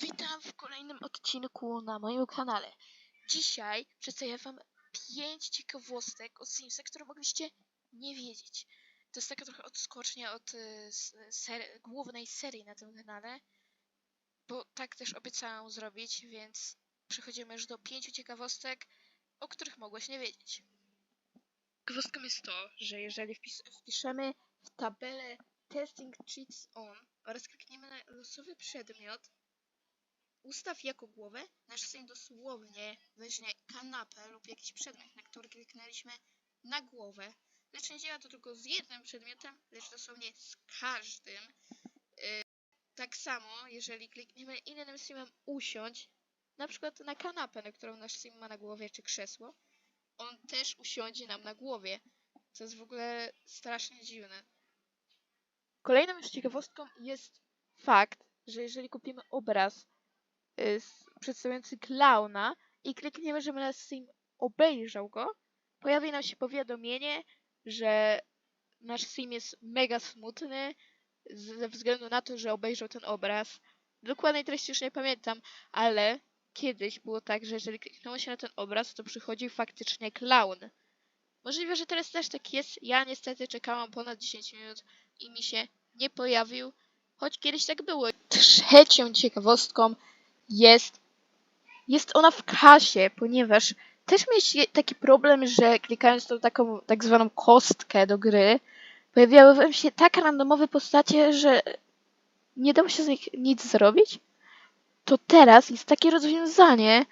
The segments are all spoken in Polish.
Witam w kolejnym odcinku na moim kanale. Dzisiaj przedstawię wam 5 ciekawostek o Simsach, które mogliście nie wiedzieć. To jest taka trochę odskocznia od y, ser głównej serii na tym kanale, bo tak też obiecałam zrobić, więc przechodzimy już do 5 ciekawostek, o których mogłeś nie wiedzieć. Ciekawostką jest to, że jeżeli wpis wpiszemy w tabelę Testing Cheats On oraz klikniemy na losowy przedmiot, Ustaw jako głowę, nasz syn dosłownie weźmie kanapę lub jakiś przedmiot, na który kliknęliśmy na głowę. Lecz nie działa to tylko z jednym przedmiotem, lecz dosłownie z każdym. Yy, tak samo, jeżeli klikniemy innym simem usiąść, na przykład na kanapę, na którą nasz sim ma na głowie, czy krzesło, on też usiądzie nam na głowie. Co jest w ogóle strasznie dziwne. Kolejną już ciekawostką jest fakt, że jeżeli kupimy obraz y, przedstawiający klauna i klikniemy, żeby nasz sim obejrzał go, pojawi nam się powiadomienie, że nasz sim jest mega smutny ze względu na to, że obejrzał ten obraz. Dokładnej treści już nie pamiętam, ale kiedyś było tak, że jeżeli kliknęło się na ten obraz, to przychodził faktycznie klaun. Możliwe, że teraz też tak jest. Ja niestety czekałam ponad 10 minut i mi się nie pojawił, choć kiedyś tak było. Trzecią ciekawostką jest, jest ona w kasie, ponieważ też mieliście taki problem, że klikając tą taką tak zwaną kostkę do gry, pojawiały wam się tak randomowe postacie, że nie dało się z nich nic zrobić. To teraz jest takie rozwiązanie.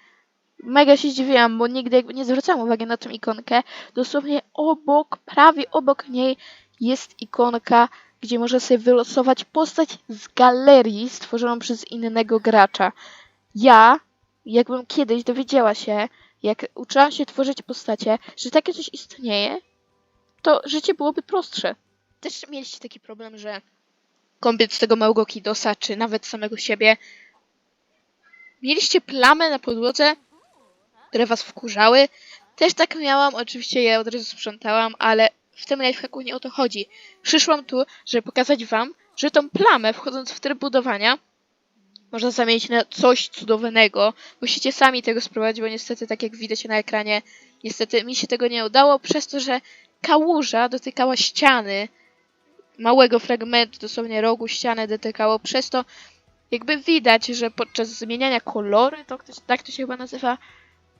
Mega się zdziwiłam, bo nigdy jakby nie zwracałam uwagi na tą ikonkę. Dosłownie obok, prawie obok niej jest ikonka, gdzie można sobie wylosować postać z galerii stworzoną przez innego gracza. Ja, jakbym kiedyś dowiedziała się, jak uczyłam się tworzyć postacie, że takie coś istnieje, to życie byłoby prostsze. Też mieliście taki problem, że kąpiec tego małego kidosa, czy nawet samego siebie, mieliście plamy na podłodze, które was wkurzały. Też tak miałam, oczywiście je od razu sprzątałam, ale w tym lifehacku nie o to chodzi. Przyszłam tu, żeby pokazać wam, że tą plamę, wchodząc w tryb budowania, można zamienić na coś cudownego. Musicie sami tego spróbować, bo niestety, tak jak widać na ekranie, niestety mi się tego nie udało, przez to, że kałuża dotykała ściany, małego fragmentu, dosłownie rogu ściany dotykało, przez to jakby widać, że podczas zmieniania kolory, to ktoś, tak to się chyba nazywa,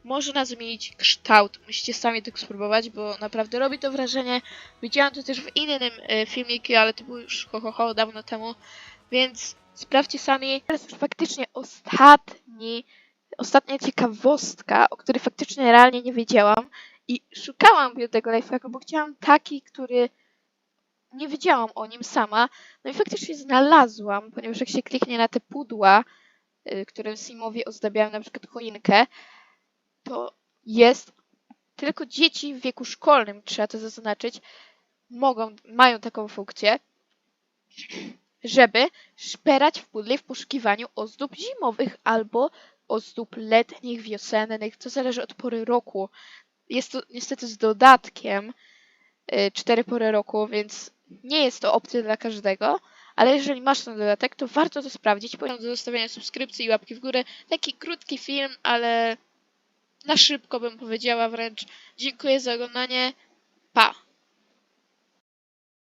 można zmienić kształt. Musicie sami tego spróbować, bo naprawdę robi to wrażenie. Widziałam to też w innym e, filmiku, ale to było już ho, ho, ho dawno temu, więc sprawdźcie sami. Teraz już faktycznie ostatni, ostatnia ciekawostka, o której faktycznie realnie nie wiedziałam i szukałam tego lifehacku, bo chciałam taki, który nie wiedziałam o nim sama. No i faktycznie znalazłam, ponieważ jak się kliknie na te pudła, y, które Simowi ozdabiają na przykład choinkę, to jest tylko dzieci w wieku szkolnym, trzeba to zaznaczyć, mogą, mają taką funkcję, żeby szperać w pudle w poszukiwaniu ozdób zimowych albo ozdób letnich, wiosennych, to zależy od pory roku. Jest to niestety z dodatkiem y, cztery pory roku, więc nie jest to opcja dla każdego, ale jeżeli masz ten dodatek, to warto to sprawdzić. Poziom do zostawienia subskrypcji i łapki w górę. Taki krótki film, ale na szybko bym powiedziała wręcz. Dziękuję za oglądanie. Pa!